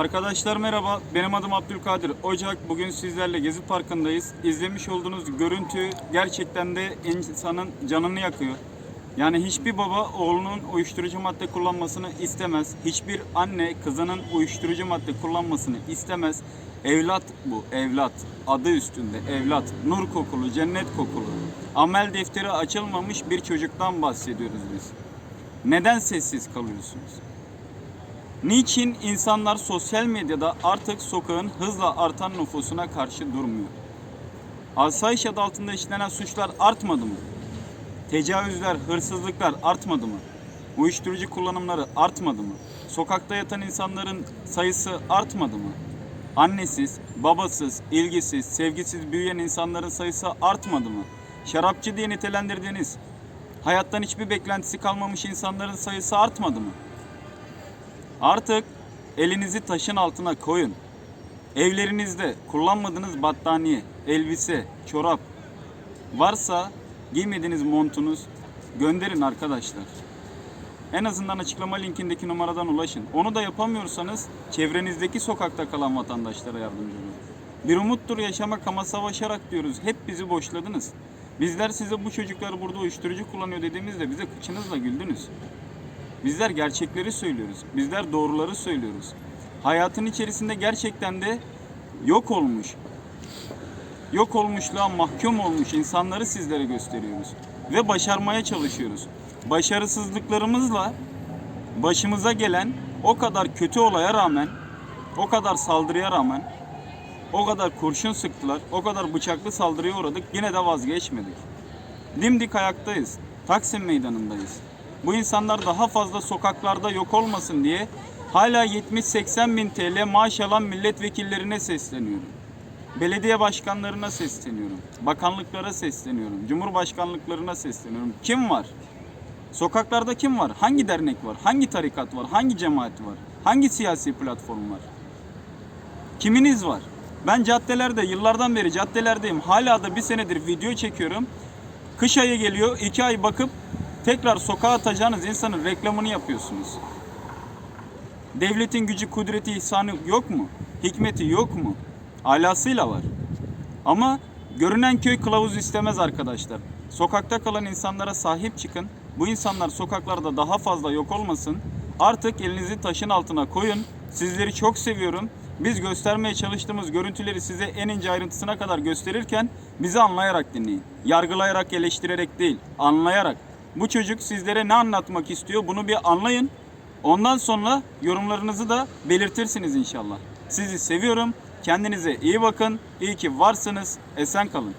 Arkadaşlar merhaba, benim adım Abdülkadir Ocak. Bugün sizlerle Gezi Parkı'ndayız. İzlemiş olduğunuz görüntü gerçekten de insanın canını yakıyor. Yani hiçbir baba oğlunun uyuşturucu madde kullanmasını istemez. Hiçbir anne kızının uyuşturucu madde kullanmasını istemez. Evlat bu, evlat. Adı üstünde evlat. Nur kokulu, cennet kokulu. Amel defteri açılmamış bir çocuktan bahsediyoruz biz. Neden sessiz kalıyorsunuz? Niçin insanlar sosyal medyada artık sokağın hızla artan nüfusuna karşı durmuyor? Asayiş adı altında işlenen suçlar artmadı mı? Tecavüzler, hırsızlıklar artmadı mı? Uyuşturucu kullanımları artmadı mı? Sokakta yatan insanların sayısı artmadı mı? Annesiz, babasız, ilgisiz, sevgisiz büyüyen insanların sayısı artmadı mı? Şarapçı diye nitelendirdiğiniz, hayattan hiçbir beklentisi kalmamış insanların sayısı artmadı mı? Artık elinizi taşın altına koyun. Evlerinizde kullanmadığınız battaniye, elbise, çorap varsa giymediğiniz montunuz gönderin arkadaşlar. En azından açıklama linkindeki numaradan ulaşın. Onu da yapamıyorsanız çevrenizdeki sokakta kalan vatandaşlara yardımcı olun. Bir umuttur yaşamak ama savaşarak diyoruz. Hep bizi boşladınız. Bizler size bu çocuklar burada uyuşturucu kullanıyor dediğimizde bize kıçınızla güldünüz. Bizler gerçekleri söylüyoruz. Bizler doğruları söylüyoruz. Hayatın içerisinde gerçekten de yok olmuş, yok olmuşluğa mahkum olmuş insanları sizlere gösteriyoruz. Ve başarmaya çalışıyoruz. Başarısızlıklarımızla başımıza gelen o kadar kötü olaya rağmen, o kadar saldırıya rağmen, o kadar kurşun sıktılar, o kadar bıçaklı saldırıya uğradık yine de vazgeçmedik. Dimdik ayaktayız. Taksim meydanındayız. Bu insanlar daha fazla sokaklarda yok olmasın diye hala 70-80 bin TL maaş alan milletvekillerine sesleniyorum. Belediye başkanlarına sesleniyorum. Bakanlıklara sesleniyorum. Cumhurbaşkanlıklarına sesleniyorum. Kim var? Sokaklarda kim var? Hangi dernek var? Hangi tarikat var? Hangi cemaat var? Hangi siyasi platform var? Kiminiz var? Ben caddelerde yıllardan beri caddelerdeyim. Hala da bir senedir video çekiyorum. Kış ayı geliyor. iki ay bakıp tekrar sokağa atacağınız insanın reklamını yapıyorsunuz. Devletin gücü, kudreti, ihsanı yok mu? Hikmeti yok mu? Alasıyla var. Ama görünen köy kılavuz istemez arkadaşlar. Sokakta kalan insanlara sahip çıkın. Bu insanlar sokaklarda daha fazla yok olmasın. Artık elinizi taşın altına koyun. Sizleri çok seviyorum. Biz göstermeye çalıştığımız görüntüleri size en ince ayrıntısına kadar gösterirken bizi anlayarak dinleyin. Yargılayarak, eleştirerek değil, anlayarak. Bu çocuk sizlere ne anlatmak istiyor bunu bir anlayın. Ondan sonra yorumlarınızı da belirtirsiniz inşallah. Sizi seviyorum. Kendinize iyi bakın. İyi ki varsınız. Esen kalın.